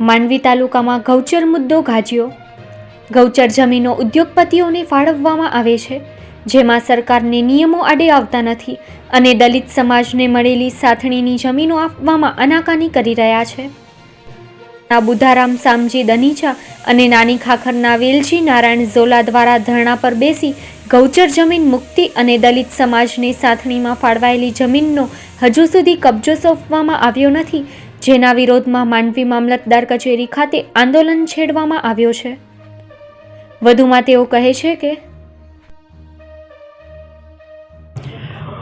માંડવી તાલુકામાં ગૌચર મુદ્દો ગાજ્યો. ગૌચર જમીનો ઉદ્યોગપતિઓને ફાળવવામાં આવે છે, જેમાં સરકારને નિયમો આડે આવતા નથી અને દલિત સમાજને મળેલી સાથણીની જમીનો આપવામાં અનાકાની કરી રહ્યા છે. બુધારામ સામજી, દનીચા અને નાની ખાખરના વેલજી, નારાયણ ઝોલા દ્વારા ધરણા પર બેસી ગૌચર જમીન મુક્તિ અને દલિત સમાજને સાથણીમાં ફાળવાયેલી જમીનનો હજુ સુધી કબજો સોંપવામાં આવ્યો નથી જેના વિરોધમાં માંડવી મામલતદાર કચેરી ખાતે આંદોલન છેડવામાં આવ્યો છે. વધુમાં તેઓ કહે છે કે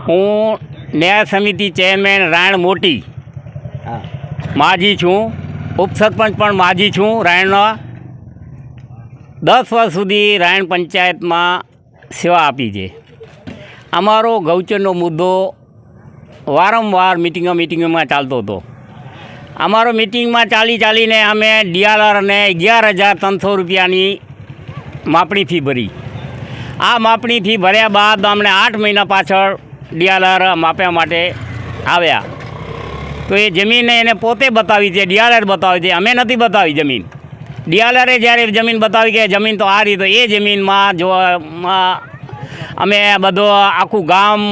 હું ન્યાય સમિતિ ચેરમેન રાયણ મોટી માજી છું. ઉપસરપંચ પણ માજી છું રાયણના. દસ વર્ષ સુધી રાયણ પંચાયતમાં સેવા આપી છે. અમારો ગૌચરનો મુદ્દો વારંવાર મિટિંગો મિટિંગોમાં ચાલતો હતો. અમારો મિટિંગમાં ચાલી ચાલીને અમે ડીઆરઆરને અગિયાર હજાર ત્રણસો રૂપિયાની માપણી ફી ભરી. આ માપણી ફી ભર્યા બાદ અમને આઠ મહિના પાછળ ડીઆરઆર માપ્યા માટે આવ્યા. તો એ જમીન એને પોતે બતાવી છે ડીઆરઆર બતાવી છે, અમે નથી બતાવી જમીન. ડીઆરઆરે જ્યારે જમીન બતાવી કે જમીન તો આ રીતે, એ જમીનમાં જો અમે બધો આખું ગામ,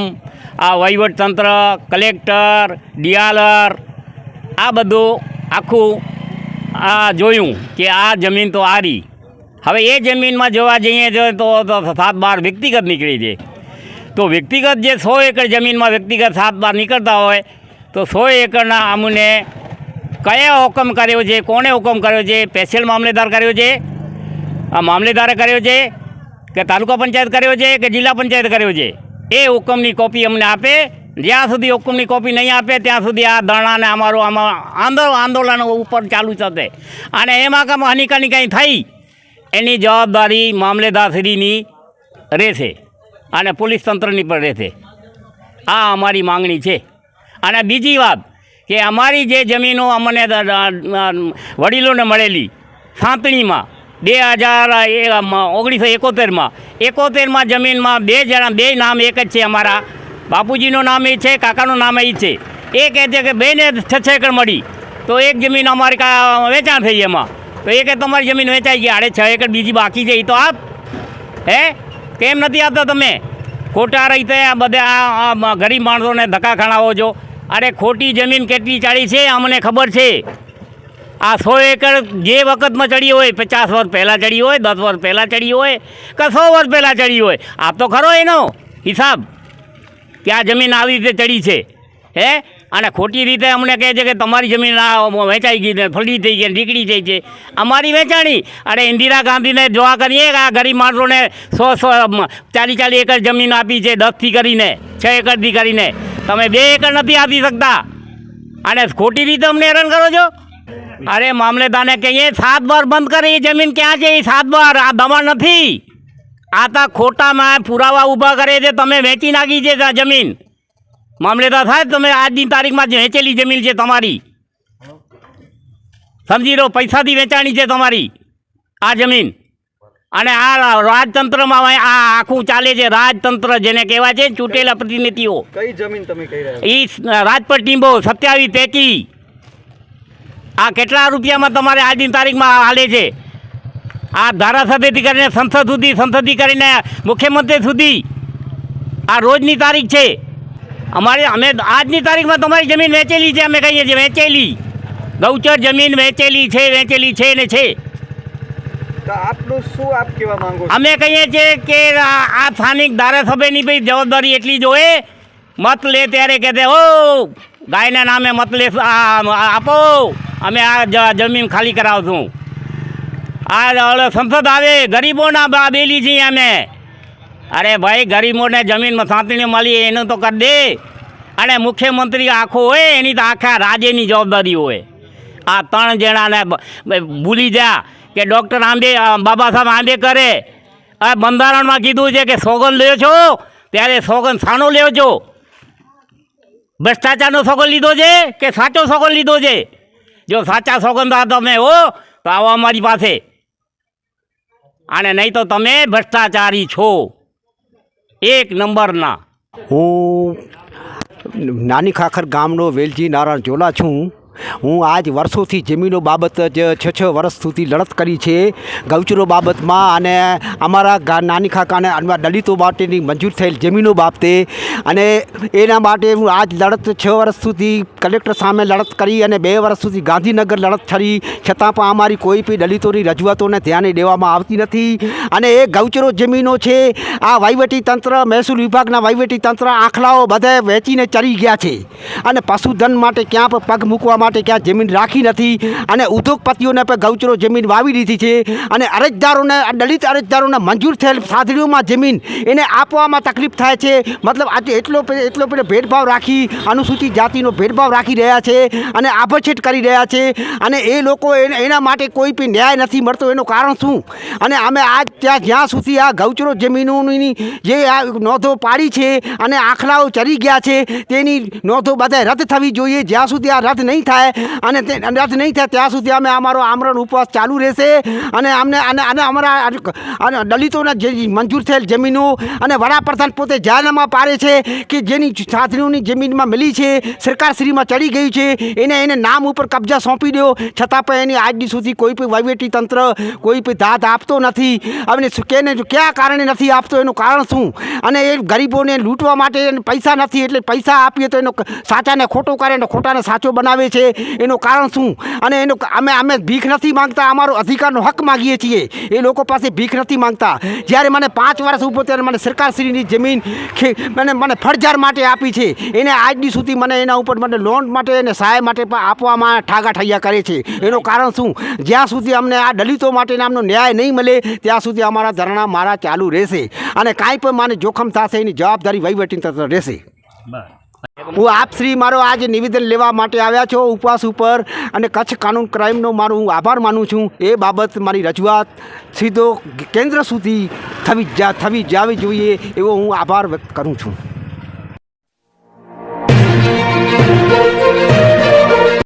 આ વહીવટતંત્ર, કલેક્ટર ડીઆરઆર આ બધું આખું આ જોયું કે આ જમીન તો આરી. હવે એ જમીનમાં જોવા જઈએ તો સાત બાર વ્યક્તિગત નીકળી છે તો વ્યક્તિગત જે સો એકર જમીનમાં વ્યક્તિગત સાત બાર નીકળતા હોય, તો સો એકરના અમને કયા હુકમ કર્યો છે, કોણે હુકમ કર્યો છે સ્પેશિયલ મામલેદાર કર્યો છે? આ મામલેદારે કર્યો છે કે તાલુકા પંચાયત કર્યો છે કે જિલ્લા પંચાયત કર્યો છે? એ હુકમની કોપી અમને આપે જ્યાં સુધી હુકમની કોપી નહીં આપે, ત્યાં સુધી આ ધરણાને અમારું આમાં આંદોલન આંદોલન ઉપર ચાલુ થશે. અને એમાં કામ હાનિકાની કંઈ થઈ, એની જવાબદારી મામલેદારશ્રીની રહેશે અને પોલીસ તંત્રની પણ રહેશે. આ અમારી માંગણી છે. અને બીજી વાત કે અમારી જે જમીનો અમને વડીલોને મળેલી સાંતણીમાં બે હજાર ઓગણીસો એકોતેરમાં એકોતેરમાં જમીનમાં બે જણા બે નામ એક જ છે અમારા બાપુજીનું નામ એ છે, કાકાનું નામ એ છે. એ કહે છે કે બેને છ છ એકર મળી. તો એક જમીન અમારી કા વેચાણ થઈ એમાં. તો એ કે તમારી જમીન વેચાઈ ગઈ આડે છ એકર બીજી બાકી છે એ તો આપ. હે? કેમ નથી આપતા તમે? ખોટા રીતે આ બધા આ- ગરીબ માણસોને ધક્કા ખણાવો છો. અરે ખોટી જમીન કેટલી ચાળી છે, અમને ખબર છે. આ સો એકર જે વખતમાં ચડી હોય, પચાસ વર્ષ પહેલાં ચડી હોય, દસ વર્ષ પહેલાં ચડી હોય, કે સો વર્ષ પહેલાં ચડી હોય. આપ તો ખરો એનો હિસાબ. કે જમીન આવી રીતે ચડી છે, હે? અને ખોટી રીતે અમને કહે છે કે તમારી જમીન આ વેચાઈ ગઈ ને ફળી થઈ ગઈ નીકળી થઈ છે. અમારી વેચાણી. અને ઇન્દિરા ગાંધીને જોવા કરીએ કે આ ગરીબ માણસોને સો સો ચાલી ચાલી એકર જમીન આપી છે, દસથી કરીને, છ એકરથી કરીને. તમે બે એકર નથી આપી શકતા. અને ખોટી રીતે અમને હેરાન કરો છો? અરે મામલેદારને કહીએ, સાત બાર બંધ કરે, એ જમીન ક્યાં છે? એ સાત બાર, આ દમણ નથી. આ તા ખોટામાં પુરાવા ઊભા કરે છે તમે વેચી નાખી છે આ જમીન. મામલેદાર સાહેબ તમે આજની તારીખમાં જે વેચેલી જમીન છે તમારી. સમજી લો પૈસાથી વેચાણી છે તમારી આ જમીન. અને આ રાજતંત્રમાં આ આખું ચાલે છે રાજતંત્ર જેને કહેવાય છે ચૂંટેલા પ્રતિનિધિઓ. કઈ જમીન તમે કહી રહ્યા એ રાજપટ ટીંબો સત્યાવીસ પૈકી. આ કેટલા રૂપિયામાં તમારે આજની તારીખમાં હાલે છે? આ ધારાસભ્યથી કરીને સંસદ સુધી સંસદથી કરીને મુખ્યમંત્રી સુધી. આ રોજની તારીખ છે. અમારે અમે આજની તારીખમાં તમારી જમીન વેચેલી છે અમે કહીએ છીએ વેચેલી. ગૌચર જમીન વેચેલી છે વેચેલી છે ને છે. આપનું શું આપ કહેવા માંગો અમે કહીએ છીએ કે આ સ્થાનિક ધારાસભ્યની ભાઈ જવાબદારી એટલી જ હોય. મત લે ત્યારે કહે ઓ ગાયના નામે મત લે આપો. અમે આ જમીન ખાલી કરાવશું. આ સંસદ આવે. ગરીબોના બા બેલી છીએ અમે. અરે ભાઈ, ગરીબોને જમીનમાં સાંતણી મળી એનું તો કરી દે. અને મુખ્યમંત્રી આખો હોય, એની તો આખા રાજ્યની જવાબદારી હોય. આ ત્રણ જણાને ભૂલી જા કે ડૉક્ટર આંબે બાબા સાહેબ આંબેકરે આ બંધારણમાં કીધું છે કે સોગંદ લ્યો છો, ત્યારે સોગંદ સાનો લ્યો છો. ભ્રષ્ટાચારનો સોગન લીધો છે કે સાચો સોગંદ લીધો છે? જો સાચા સોગંદ તમે હો, તો આવો અમારી પાસે. અને નહીં તો તમે ભ્રષ્ટાચારી છો. એક નંબરના. હું નાની ખાખર ગામનો વેલજી નારાયણ ઝોલા છું. હું આજ વર્ષોથી જમીનો બાબત જ છ છ વર્ષ સુધી લડત કરી છે. ગૌચરો બાબતમાં અને અમારા નાની ખાકાને અમારા દલિતો માટેની મંજૂર થયેલ જમીનો બાબતે અને એના માટે હું આજ લડત છ વર્ષ સુધી કલેક્ટર સામે લડત કરી અને બે વર્ષ સુધી ગાંધીનગર લડત કરી. છતાં પણ અમારી કોઈ બી દલિતોની રજૂઆતોને ધ્યાને દેવામાં આવતી નથી. અને એ ગૌચરો જમીનો છે, આ તંત્ર, મહેસૂલ વિભાગના તંત્ર આંખલાઓ બધે વેચીને ચરી ગયા છે. અને પશુધન માટે ક્યાં પણ પગ મૂકવા માટે ક્યાં જમીન રાખી નથી અને ઉદ્યોગપતિઓને પણ ગૌચરો જમીન વાવી દીધી છે અને અરજદારોને, દલિત અરજદારોને મંજૂર થયેલ સાધડીઓમાં જમીન એને આપવામાં તકલીફ થાય છે. મતલબ આજે એટલો એટલો પેલો ભેદભાવ રાખી, અનુસૂચિત જાતિનો ભેદભાવ રાખી રહ્યા છે અને આભછેટ કરી રહ્યા છે અને એ લોકો એના માટે કોઈ બી ન્યાય નથી મળતો. એનું કારણ શું? અને અમે આજ ત્યાં, જ્યાં સુધી આ ગૌચરો જમીનોની જે આ નોંધો પાડી છે અને આખલાઓ ચરી ગયા છે, તેની નોંધો બધા રદ થવી જોઈએ. જ્યાં સુધી આ રદ નહીં થાય અને તે રદ નહીં થાય ત્યાં સુધી અમે અમારો આમરણ ઉપવાસ ચાલુ રહેશે. અને અમને અને અને અમારા દલિતોના જે મંજૂર થયેલ જમીનો અને વડાપ્રધાન પોતે જાહેરનામા પાડે છે કે જેની સાધનોની જમીનમાં મળી છે સરકારશ્રીમાં ચડી ગયું છે, એને એને નામ ઉપર કબજા સોંપી દો. છતાં પણ એની આજની સુધી કોઈ પણ વહીવટી તંત્ર કોઈ પણ દાદ આપતો નથી. અને કેને કયા કારણે નથી આપતો? એનું કારણ શું? અને એ ગરીબોને લૂંટવા માટે પૈસા નથી, એટલે પૈસા આપીએ તો એનો સાચાને ખોટો કરે અને ખોટાને સાચો બનાવે છે. એનું કારણ શું? અને એનું અમે અમે ભીખ નથી માંગતા, અમારો અધિકારનો હક માગીએ છીએ. એ લોકો પાસે ભીખ નથી માંગતા. જ્યારે મને પાંચ વર્ષ ઉપર ત્યારે મને સરકારશ્રીની જમીન મને મને ફરજાર માટે આપી છે. એને આજની સુધી મને એના ઉપર મને લોન માટે અને સહાય માટે પણ આપવામાં ઠાગા ઠૈયા કરે છે. એનું કારણ શું? જ્યાં સુધી અમને આ દલિતો માટે અમનો ન્યાય નહીં મળે, ત્યાં સુધી અમારા ધરણા મારા ચાલુ રહેશે. અને કાંઈ પણ મને જોખમ થશે, એની જવાબદારી વહીવટી તંત્ર રહેશે હું આપ શ્રી મારો આજ નિવેદન લેવા માટે આવ્યા છો ઉપવાસ ઉપર અને કચ્છ કાનૂન ક્રાઇમનો મારો હું આભાર માનું છું. એ બાબત મારી રજૂઆત સીધો કેન્દ્ર સુધી થવી થવી જાવી જોઈએ એવો હું આભાર વ્યક્ત કરું છું.